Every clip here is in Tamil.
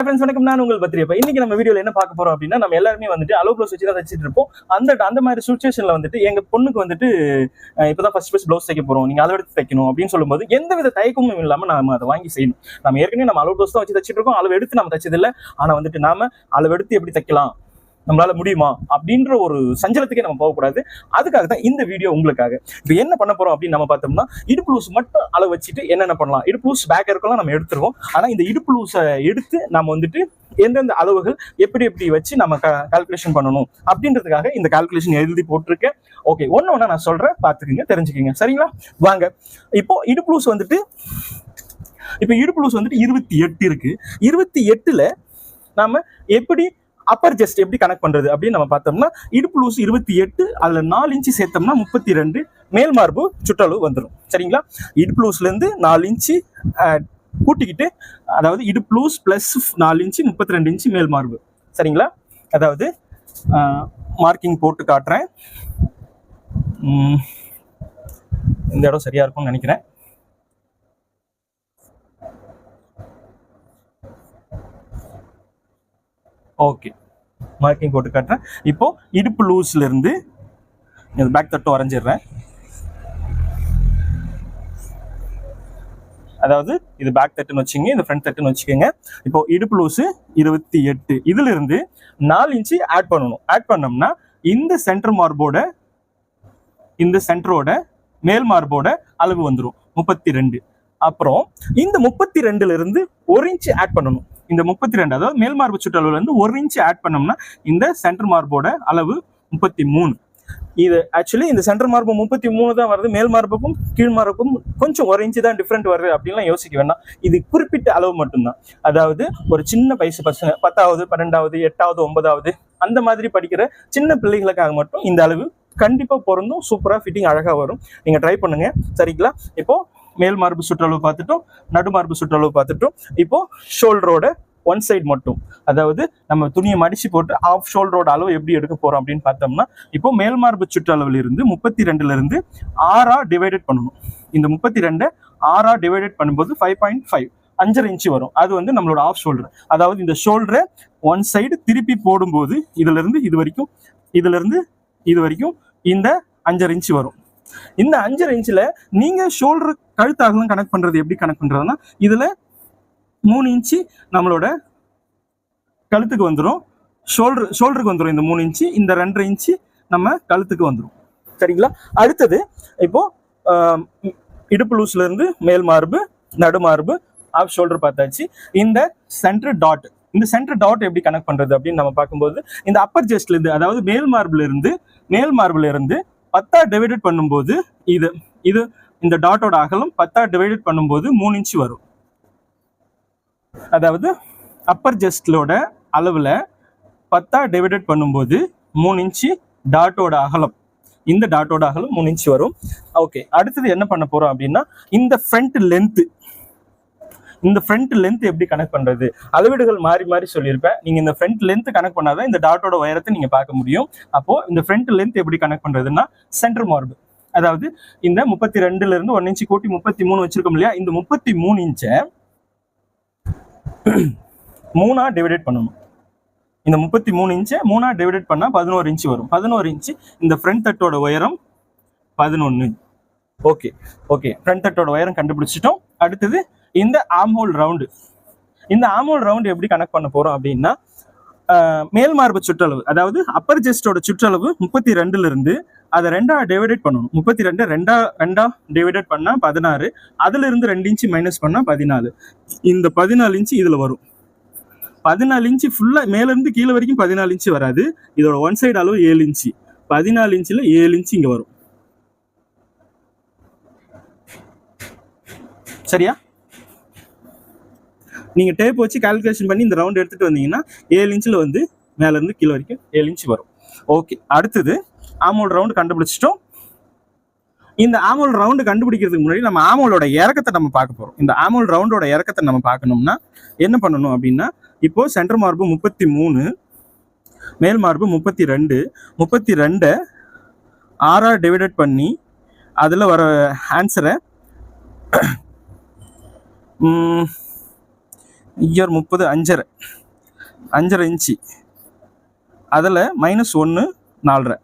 ஃப்ரெண்ட்ஸ் வணக்கம். நான் உங்கள் பத்திரியப்பா இன்னைக்கு நம்ம வீடியோவில் என்ன பார்க்க போறோம் அப்படின்னா நம்ம எல்லாருமே வந்துட்டு அலோ ப்ளவுஸ் வச்சு தான் தச்சிட்டு இருப்போம். அந்த அந்த மாதிரி சுச்சுவேஷன்ல வந்துட்டு எங்க பொண்ணுக்கு வந்துட்டு அஹ், இப்பதான் ஃபர்ஸ்ட் ஃபர்ஸ்ட் ப்ளவுஸ் தைக்க போறோம். நீங்க அளவு எடுத்து தைக்கணும் அப்படின்னு சொல்லும்போது எந்த வித தயக்கமும் இல்லாம நாம அதை வாங்கி செய்யணும். நம்ம ஏற்கனவே நம்ம அளவு ப்ளவுஸ் தான் வச்சு தச்சிட்டு இருக்கோம். அளவு எடுத்து நம்ம தச்சது இல்ல ஆனா வந்துட்டு நாம அளவு எடுத்து எப்படி தைக்கலாம்? நம்மளால முடியுமா அப்படின்ற ஒரு சஞ்சலத்துக்கே நம்ம போகக்கூடாது. அதுக்காக தான் இந்த வீடியோ உங்களுக்காக. இப்போ என்ன பண்ண போறோம் அப்படின்னு நம்ம பார்த்தோம்னா இடுப்பு லூஸ் மட்டும் அளவு வச்சுட்டு என்னென்ன பண்ணலாம்? இடுப்பு லூஸ் பேக் இருக்கலாம் நம்ம எடுத்துருவோம். ஆனால் இந்த இடுப்பு லூஸை எடுத்து நம்ம வந்துட்டு எந்தெந்த அளவுகள் எப்படி எப்படி வச்சு நம்ம கால்குலேஷன் பண்ணணும் அப்படின்றதுக்காக இந்த கால்குலேஷன் எழுதி போட்டிருக்கேன். ஓகே ஒன்று ஒன்றா நான் சொல்றேன். பார்த்துக்குங்க தெரிஞ்சுக்கிங்க. சரிங்களா? வாங்க. இப்போ இடுப்பு லூஸ் வந்துட்டு இப்போ இடுப்பு லூஸ் வந்துட்டு இருபத்தி எட்டு இருக்கு. இருபத்தி எட்டுல நாம எப்படி அப்பர் ஜஸ்ட் எப்படி கனெக்ட் பண்றது அப்படின்னு நம்ம பார்த்தோம்னா இடுப்பு லூசு இருபத்தி எட்டு அதுல நாலு இன்ச்சு சேர்த்தோம்னா முப்பத்தி ரெண்டு மேல் மார்பு சுற்றளவு வந்துடும் சரிங்களா? இடுப்பு லூஸ்ல இருந்து நாலு இன்ச்சு கூட்டிக்கிட்டு அதாவது இடுப்பு லூஸ் பிளஸ் நாலு இன்ச்சு முப்பத்தி ரெண்டு இன்ச்சு மேல் மார்பு. சரிங்களா? அதாவது மார்க்கிங் போட்டு காட்டுறேன். இந்த இடம் சரியா இருக்கும்னு நினைக்கிறேன். ஓகே மார்க்கிங் போட்டு காட்டுறேன். இப்போ இடுப்பு லூஸ்ல இருந்து இந்த பேக் தட்டு வரைஞ்சிடுறேன். அதாவது இது பேக் தட்டுன்னு வச்சுங்க இது ஃப்ரண்ட் தட்டுன்னு வச்சுக்கோங்க. இப்போ இடுப்பு லூஸு இருபத்தி எட்டு. இதுல இருந்து நாலு இன்ச்சு ஆட் பண்ணணும். ஆட் பண்ணோம்னா இந்த சென்டர் மார்போட இந்த சென்டரோட மேல் மார்போட அளவு வந்துடும் முப்பத்தி ரெண்டு. அப்புறம் இந்த முப்பத்தி ரெண்டுல இருந்து ஒரு இன்ச்சு ஆட் பண்ணணும். இந்த முப்பத்தி ரெண்டு அதாவது மேல் மார்பு சுற்றளவுல இருந்து ஒரு இன்ச் ஆட் பண்ணோம்னா இந்த சென்டர் மார்போட அளவு முப்பத்தி மூணு இது ஆக்சுவலி இந்த சென்டர் மார்பு முப்பத்தி மூணு தான் வருது. மேல் மார்புக்கும் கீழ் மார்புக்கும் கொஞ்சம் ஒரு இன்ச்சு தான் டிஃப்ரெண்ட் வருது அப்படின்லாம் யோசிக்க வேண்டாம். இது குறிப்பிட்ட அளவு மட்டும்தான். அதாவது ஒரு சின்ன வயசு பசங்க பத்தாவது பன்னெண்டாவது எட்டாவது ஒன்பதாவது அந்த மாதிரி படிக்கிற சின்ன பிள்ளைகளுக்காக மட்டும் இந்த அளவு கண்டிப்பா பொருந்தும். சூப்பரா ஃபிட்டிங் அழகா வரும். நீங்க ட்ரை பண்ணுங்க. சரிங்களா? இப்போ மேல் மார்பு சுற்றளவு பார்த்துட்டோம் நடுமார்பு சுற்றளவு பார்த்துட்டோம். இப்போ ஷோல்டரோட ஒன் சைடு மட்டும். அதாவது நம்ம துணியை மடிச்சு போட்டு ஆஃப் ஷோல்டரோட அளவு எப்படி எடுக்க போறோம் அப்படின்னு பார்த்தோம்னா இப்போ மேல் மார்பு சுற்றளவுல இருந்து முப்பத்தி ரெண்டுல இருந்து ஆறா டிவைடட் பண்ணணும். இந்த முப்பத்தி ரெண்டை ஆறா டிவைடட் பண்ணும்போது ஃபைவ் பாயிண்ட் ஃபைவ் அஞ்சரை இன்ச்சு வரும். அது வந்து நம்மளோட ஆஃப் ஷோல்டர் அதாவது இந்த ஷோல்டரை ஒன் சைடு திருப்பி போடும்போது இதுல இருந்து இது வரைக்கும் இதுல இருந்து இது வரைக்கும் இந்த அஞ்சரை இன்ச்சு வரும். இந்த அஞ்சரை ரேஞ்சில் நீங்க ஷோல்டர் கழுத்து அகலம் கனெக்ட் பண்றது எப்படி கனெக்ட் பண்றதுன்னா இதுல மூணு இன்ச்சு நம்மளோட கழுத்துக்கு வந்துடும் ஷோல்டர் ஷோல்டருக்கு வந்துடும் இந்த மூணு இன்ச்சு இந்த ரெண்டரை இன்ச்சு நம்ம கழுத்துக்கு வந்துடும் சரிங்களா? அடுத்தது இப்போ இடுப்பு லூஸ்லேருந்து மேல் மார்பு நடுமார்பு ஆஃப் ஷோல்டர் பார்த்தாச்சு. இந்த சென்டர் டாட் இந்த சென்டர் டாட் எப்படி கனெக்ட் பண்றது அப்படின்னு நம்ம பார்க்கும்போது இந்த அப்பர் ஜெஸ்ட்லேருந்து அதாவது மேல் மார்புல இருந்து மேல் மார்புல இருந்து பத்தா டிவைடட் பண்ணும்போது இது இது இந்த டாட்டோட அகலம் பத்தா டிவைடட் பண்ணும்போது மூணு இன்ச்சு வரும். அதாவது அப்பர் ஜஸ்ட்லோட அளவில் பத்தா டிவைடட் பண்ணும்போது மூணு இன்ச்சு டாட்டோட அகலம். இந்த டாட்டோட அகலம் மூணு இன்ச்சு வரும். ஓகே அடுத்தது என்ன பண்ண போகிறோம் அப்படின்னா இந்த ஃப்ரண்ட் லென்த்து இந்த ஃப்ரண்ட் லென்த் எப்படி கனெக்ட் பண்றது? அளவீடுகள் மாறி மாறி சொல்லியிருப்பேன். நீங்க இந்த ஃப்ரண்ட் லென்த் கனெக்ட் பண்ணாதான் இந்த டாட்டோட உயரத்தை நீங்க பார்க்க முடியும். அப்போ இந்த ஃப்ரண்ட் லென்த் எப்படி கனெக்ட் பண்றதுன்னா சென்டர் மார்பு அதாவது இந்த முப்பத்தி ரெண்டுல இருந்து ஒன் இன்ச்சு கூட்டி முப்பத்தி மூணு வச்சிருக்கோம் இல்லையா? இந்த முப்பத்தி மூணு இன்ச்சை மூணா டிவைடட் பண்ணணும். இந்த முப்பத்தி மூணு இன்ச்சை மூணா டிவைடட் பண்ணா பதினோரு இன்ச்சு வரும். பதினோரு இன்ச்சு இந்த ஃப்ரண்ட் தட்டோட உயரம் பதினொன்று ஓகே. ஓகே. ஃப்ரண்ட் தட்டோட உயரம் கண்டுபிடிச்சிட்டோம். அடுத்தது இந்த ஆம்ஹோல் ரவுண்டு இந்த ஆம்ஹோல் ரவுண்டு எப்படி கனெக்ட் பண்ண போகிறோம் அப்படின்னா மேல் மார்பு சுற்றளவு அதாவது அப்பர் ஜெஸ்டோட சுற்றளவு முப்பத்தி ரெண்டுல இருந்து அதை ரெண்டா டிவைடட் பண்ணணும். முப்பத்தி ரெண்டு ரெண்டா ரெண்டா டிவைடட் பண்ணா பதினாறு அதுல இருந்து ரெண்டு இன்ச்சு மைனஸ் பண்ணா பதினாலு. இந்த பதினாலு இன்ச்சு இதுல வரும். பதினாலு இன்ச்சு ஃபுல்லா மேலேருந்து கீழே வரைக்கும் பதினாலு இன்ச்சு வராது. இதோட ஒன் சைடு அளவு ஏழு இன்ச்சு. பதினாலு இன்ச்சில் ஏழு இன்ச்சு இங்கே வரும். சரியா? நீங்கள் டேப் வச்சு கால்குலேஷன் பண்ணி இந்த ரவுண்ட் எடுத்துகிட்டு வந்தீங்கன்னா ஏழு இன்ச்சில் வந்து மேலேருந்து கிலோ கீழே வரைக்கும் ஏழு இன்ச் வரும். ஓகே அடுத்தது ஆமோல் ரவுண்ட் கண்டுபிடிச்சிட்டோம். இந்த ஆமோல் ரவுண்டு கண்டுபிடிக்கிறதுக்கு முன்னாடி நம்ம ஆமோலோட இறக்கத்தை நம்ம பார்க்க போகிறோம் இந்த ஆமோல் ரவுண்டோட இறக்கத்தை நம்ம பார்க்கணும்னா என்ன பண்ணணும் அப்படின்னா இப்போ சென்டர் மார்பு முப்பத்தி மூணு மேல் மார்பு முப்பத்தி ரெண்டு முப்பத்தி ரெண்டை ஆறாக டிவைடட் பண்ணி அதில் வர ஆன்சரை இயர் முப்பது அஞ்சரை. அஞ்சரை இன்ச்சு. அதில் மைனஸ் ஒன்று நாலரை.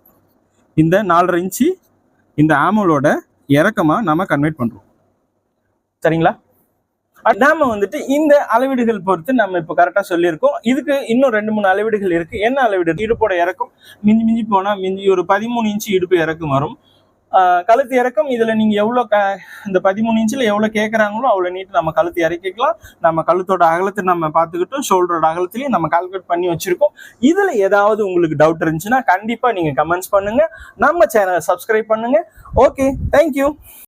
இந்த நாலரை இன்ச்சு இந்த ஆமலோட இறக்கமாக நம்ம கன்வெர்ட் பண்ணுறோம் சரிங்களா? நாம் நாம வந்துட்டு இந்த அளவீடுகள் பொறுத்து நம்ம இப்போ கரெக்டாக சொல்லியிருக்கோம். இதுக்கு இன்னும் ரெண்டு மூணு அளவீடுகள் இருக்கு. என்ன அளவீடு? இடுப்போட இறக்கும். மிஞ்சி மிஞ்சி போனால் மிஞ்சி ஒரு பதிமூணு இன்ச்சு இடுப்பு இறக்கம் வரும். கழுத்து இறக்கம் இதுல நீங்க எவ்வளோ க இந்த பதிமூணு இன்ச்சில் எவ்வளோ கேட்குறாங்களோ அவ்வளோ நீட்டு நம்ம கழுத்து இறக்கிக்கலாம். நம்ம கழுத்தோட அகலத்தை நம்ம பார்த்துக்கிட்டோம். ஷோல்டரோட அகலத்திலையும் நம்ம கால்குலேட் பண்ணி வச்சிருக்கோம். இதுல ஏதாவது உங்களுக்கு டவுட் இருந்துச்சுன்னா கண்டிப்பா நீங்க கமெண்ட்ஸ் பண்ணுங்க. நம்ம சேனலை சப்ஸ்கிரைப் பண்ணுங்க. Okay thank you